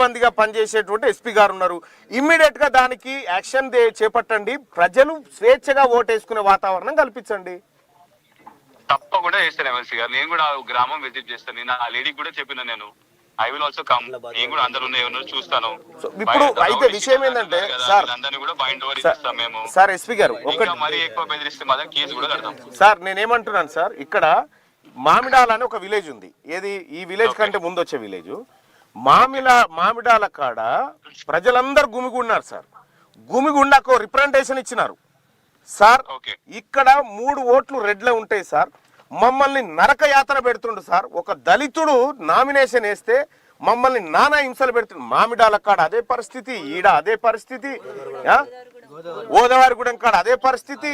సిబ్బందిగా పనిచేసేటువంటి ఎస్పీ గారు ఉన్నారు. ఇమ్మీడియట్గా దానికి యాక్షన్ చేపట్టండి. ప్రజలు స్వేచ్ఛగా ఓటేసుకునే వాతావరణం కల్పించండి. తప్పకుండా చేస్తాను ఎమ్మెల్సీ గారు. నేను కూడా గ్రామం విజిట్ చేస్తాను. నేను ఆ లేడీకి కూడా చెప్పిన నేను. ఐ విల్ ఆల్సో కమ్ నేను కూడా అందరు ఎవరు చూస్తాను. ఇప్పుడు అయితే విషయం ఏంటంటే, సార్- అందరినీ కూడా బైండ్ ఓవర్ ఇస్తాం మేము. సార్ ఎస్పీ గారు ఒకటి మరీ ఎక్కువ బెదిరిస్తే మాత్రం కేసు కూడా కడతాం. సార్ నేనేమంటున్నాను సార్ ఇక్కడ మామిడాల అని ఒక విలేజ్ ఉంది. ఏది? ఈ విలేజ్ కంటే ముందు వచ్చే విలేజ్. మామిల మామిడాల కాడ ప్రజలందరూ గుమిగున్నారు సార్. గుమిగుండాకు రిప్రజెంటేషన్ ఇచ్చినారు. Sir okay. ఇక్కడ మూడు ఓట్లు రెడ్లే ఉంటాయి సార్. మమ్మల్ని నరక యాతన పెడుతుండు సార్. ఒక దళితుడు నామినేషన్ వేస్తే మమ్మల్ని నానా హింసలు పెడుతుండు. మామిడాల కాడ అదే పరిస్థితి ఈడ అదే పరిస్థితి? గోదావరిగూడెం కాడ అదే పరిస్థితి.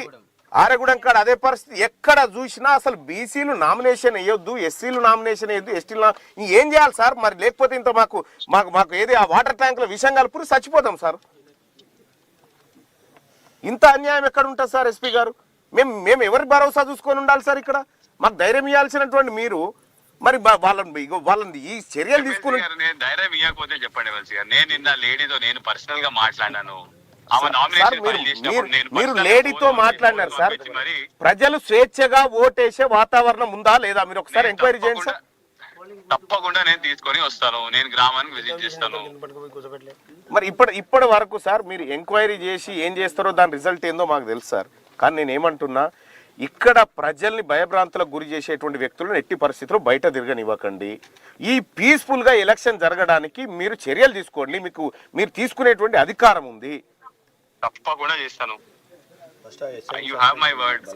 ఆరగూడెం కాడ అదే పరిస్థితి. ఎక్కడ చూసినా అసలు బీసీలు నామినేషన్ వేయొద్దు ఎస్సీలు నామినేషన్ వేయొద్దు ఎస్టీలు ఏం చేయాలి సార్? మరి లేకపోతే ఇంత మాకు మాకు మాకు ఏది ఆ వాటర్ ట్యాంకులో విషం కలుపురు చచ్చిపోతాం సార్. ఇంత అన్యాయం ఎక్కడ ఉంటుంది సార్ ఎస్పీ గారు? మేము మేము ఎవరి భరోసా చూసుకొని ఉండాలి సార్ ఇక్కడ? మాకు ధైర్యం ఇవ్వాల్సినటువంటి మీరు మరి వాళ్ళని ఇగో వాళ్ళని ఈ చర్యలు తీసుకుని ధైర్యం ఇవ్వకపోతే చెప్పండి నేను నిన్న లేడీతో నేను పర్సనల్గా నామినేషన్ మీరు లేడీతో మాట్లాడినారు సార్. ప్రజలు స్వేచ్ఛగా ఓటేసే వాతావరణం ఉందా లేదా? మీరు ఒకసారి ఎంక్వైరీ చేయండి సార్. తప్పకుండా- తప్పకుండా నేను తీసుకొని వస్తాను. నేను గ్రామానికి విజిట్ చేస్తాను. మరి ఇప్పటి ఇప్పటి వరకు సార్ మీరు ఎంక్వైరీ చేసి ఏం చేస్తారో దాని రిజల్ట్ ఏందో మాకు తెలుసు సార్. కానీ నేను ఏమంటున్నా ఇక్కడ ప్రజల్ని భయభ్రాంతులకు గురి చేసేటువంటి వ్యక్తులను ఎట్టి పరిస్థితుల్లో బయట తిరగనివ్వకండి. ఈ పీస్ఫుల్గా ఎలక్షన్ జరగడానికి మీరు చర్యలు తీసుకోండి. మీకు మీరు తీసుకునేటువంటి అధికారం ఉంది. తప్పకుండా చేస్తాను. You have my word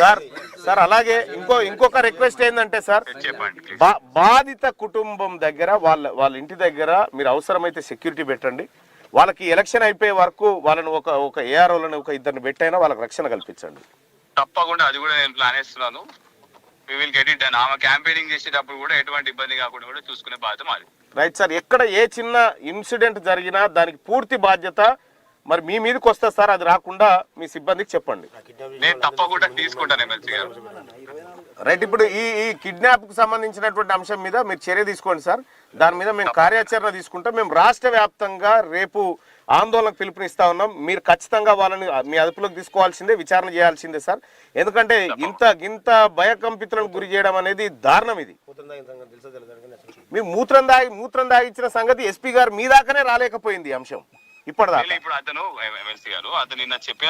sir sir అలాగే ఇంకో ఇంకొక రిక్వెస్ట్ ఏంటంటే సార్ చెప్పండి బాధిత కుటుంబం దగ్గర వాళ్ళ వాళ్ళ ఇంటి దగ్గర మీరు అవసరమైతే సెక్యూరిటీ పెట్టండి. వాళ్ళకి ఎలక్షన్ అయిపోయే వరకు వాళ్ళని ఒక ఒక ఏఆర్ఓలను ఒక ఇద్దరిని పెట్టైనా వాళ్ళకి రక్షణ కల్పించండి. తప్పకుండా అది కూడా నేను ప్లాన్ చేస్తున్నాను. We will get it done ఆమె క్యాంపెయినింగ్ చేసేటప్పుడు కూడా ఎటువంటి ఇబ్బంది కాకుండా కూడా చూసుకునే బాధ్యత మాది. రైట్ సార్ ఎక్కడ ఏ చిన్న ఇన్సిడెంట్ జరిగినా దానికి పూర్తి బాధ్యత మరి మీ మీదకి వస్తే సార్ అది రాకుండా మీ సిబ్బందికి చెప్పండి. నేను తప్పకుండా తీసుకుంటాను ఎమ్మెల్సీ గారు. రైట్ ఇప్పుడు ఈ ఈ కిడ్నాప్కు సంబంధించినటువంటి అంశం మీద మీరు చర్య తీసుకోండి సార్. దాని మీద మేము కార్యాచరణ తీసుకుంటాం. మేము రాష్ట్ర వ్యాప్తంగా రేపు ఆందోళనకు పిలుపునిస్తా ఉన్నాం. మీరు ఖచ్చితంగా వాళ్ళని మీ అదుపులోకి తీసుకోవాల్సిందే విచారణ చేయాల్సిందే సార్. ఎందుకంటే ఇంత ఇంత భయకంపితులను గురి చేయడం అనేది దారుణం ఇది. మీరు మూత్రం దాగి మూత్రం దాగించిన సంగతి ఎస్పీ గారు మీ దాకానే రాలేకపోయింది అంశం. ఇప్పటిదాకా. ఇప్పుడు అతను ఎమ్మెల్సీ గారు అతను నిన్న చెప్పిన